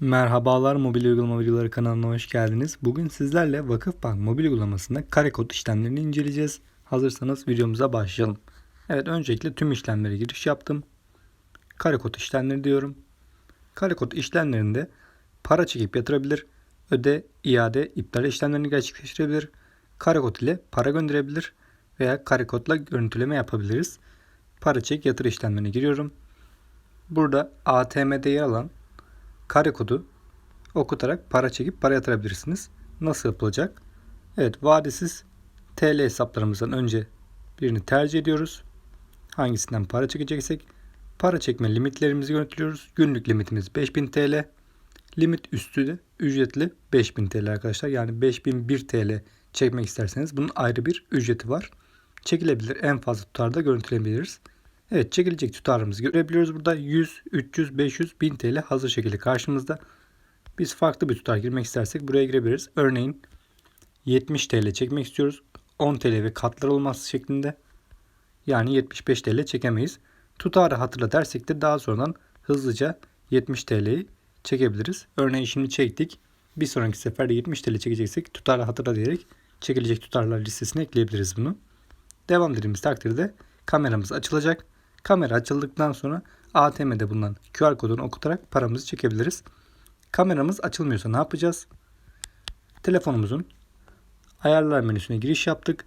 Merhabalar mobil uygulama videoları kanalına hoş geldiniz. Bugün sizlerle Vakıfbank mobil uygulamasında kare kod işlemlerini inceleyeceğiz. Hazırsanız videomuza başlayalım. Evet öncelikle tüm işlemlere giriş yaptım. Kare kod işlemleri diyorum. Kare kod işlemlerinde para çekip yatırabilir, öde, iade, iptal işlemlerini gerçekleştirebilir, kare kod ile para gönderebilir veya kare kodla görüntüleme yapabiliriz. Para çek yatır işlemlerine giriyorum. Burada ATM'de yer alan kare kodu okutarak para çekip para yatırabilirsiniz. Nasıl yapılacak? Evet vadesiz TL hesaplarımızdan önce birini tercih ediyoruz. Hangisinden para çekeceksek para çekme limitlerimizi yönetiliyoruz. Günlük limitimiz 5000 TL. Limit üstü de ücretli 5000 TL arkadaşlar. Yani 5001 TL çekmek isterseniz bunun ayrı bir ücreti var. Çekilebilir en fazla tutarda görüntüleyebiliriz. Evet çekilecek tutarımızı görebiliyoruz burada. 100, 300, 500, 1000 TL hazır şekilde karşımızda. Biz farklı bir tutar girmek istersek buraya girebiliriz. Örneğin 70 TL çekmek istiyoruz. 10 TL ve katlar olması şeklinde. Yani 75 TL çekemeyiz. Tutarı hatırla dersek de daha sonradan hızlıca 70 TL'yi çekebiliriz. Örneğin şimdi çektik. Bir sonraki seferde 70 TL çekeceksek tutarı hatırla diyerek çekilecek tutarlar listesine ekleyebiliriz bunu. Devam dediğimiz takdirde kameramız açılacak. Kamera açıldıktan sonra ATM'de bulunan QR kodunu okutarak paramızı çekebiliriz. Kameramız açılmıyorsa ne yapacağız? Telefonumuzun ayarlar menüsüne giriş yaptık.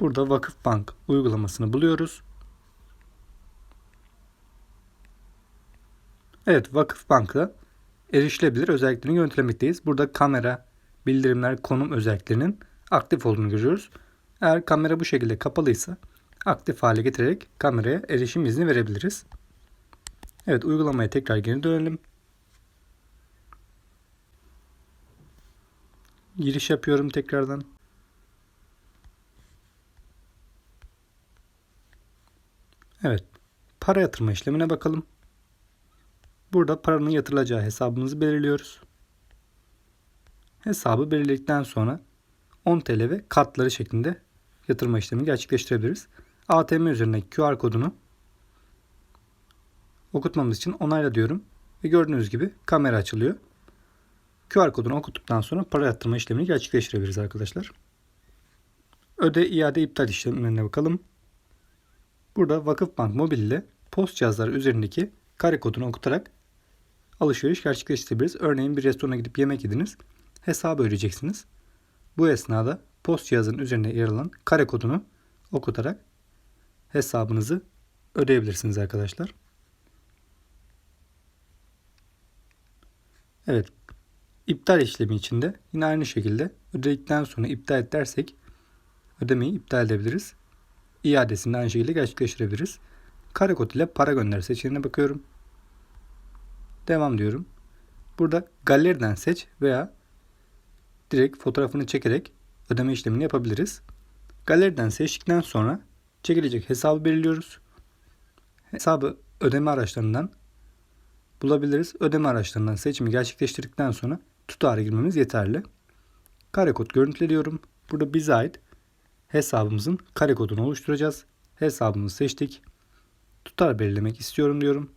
Burada Vakıfbank uygulamasını buluyoruz. Evet Vakıfbank'ta erişilebilir özelliklerini görüntülemekteyiz. Burada kamera, bildirimler, konum özelliklerinin aktif olduğunu görüyoruz. Eğer kamera bu şekilde kapalıysa aktif hale getirerek kameraya erişim izni verebiliriz. Evet uygulamaya tekrar geri dönelim. Giriş yapıyorum tekrardan. Evet. Para yatırma işlemine bakalım. Burada paranın yatırılacağı hesabımızı belirliyoruz. Hesabı belirledikten sonra 10 TL ve kartları şeklinde yatırma işlemi gerçekleştirebiliriz. ATM üzerindeki QR kodunu okutmamız için onayla diyorum. Ve gördüğünüz gibi kamera açılıyor. QR kodunu okuttuktan sonra para yatırma işlemini gerçekleştirebiliriz arkadaşlar. Öde, iade, iptal işlemlerine bakalım. Burada Vakıfbank Mobil ile post cihazları üzerindeki kare kodunu okutarak alışveriş gerçekleştirebiliriz. Örneğin bir restorana gidip yemek yediniz. Hesabı ödeyeceksiniz. Bu esnada post cihazının üzerinde yer alan kare kodunu okutarak hesabınızı ödeyebilirsiniz arkadaşlar. Evet. iptal işlemi içinde yine aynı şekilde ödedikten sonra iptal et dersek ödemeyi iptal edebiliriz. İadesini de aynı şekilde gerçekleştirebiliriz. Kare kod ile para gönder seçeneğine bakıyorum. Devam diyorum. Burada galeriden seç veya direkt fotoğrafını çekerek ödeme işlemini yapabiliriz. Galeriden seçtikten sonra çekilecek hesabı belirliyoruz. Hesabı ödeme araçlarından bulabiliriz. Ödeme araçlarından seçimi gerçekleştirdikten sonra tutarı girmemiz yeterli. Kare kod görüntülüyorum. Burada bize ait hesabımızın kare kodunu oluşturacağız. Hesabımızı seçtik. Tutar belirlemek istiyorum diyorum.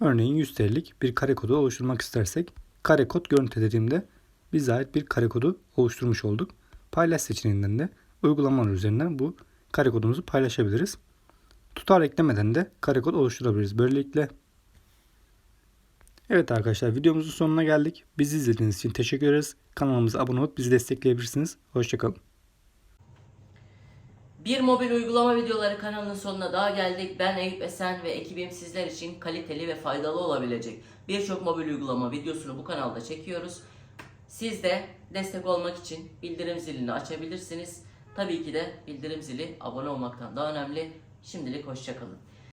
Örneğin 100 TL'lik bir kare kodu oluşturmak istersek kare kod görüntü dediğimde bize ait bir kare kodu oluşturmuş olduk. Paylaş seçeneğinden de uygulamalar üzerinden bu kare kodumuzu paylaşabiliriz. Tutar eklemeden de kare kod oluşturabiliriz böylelikle. Evet arkadaşlar videomuzun sonuna geldik. Bizi izlediğiniz için teşekkür ederiz. Kanalımıza abone olup bizi destekleyebilirsiniz. Hoşçakalın. Bir mobil uygulama videoları kanalının sonuna daha geldik. Ben Eyüp Esen ve ekibim sizler için kaliteli ve faydalı olabilecek birçok mobil uygulama videosunu bu kanalda çekiyoruz. Siz de destek olmak için bildirim zilini açabilirsiniz. Tabii ki de bildirim zili abone olmaktan daha önemli. Şimdilik hoşçakalın.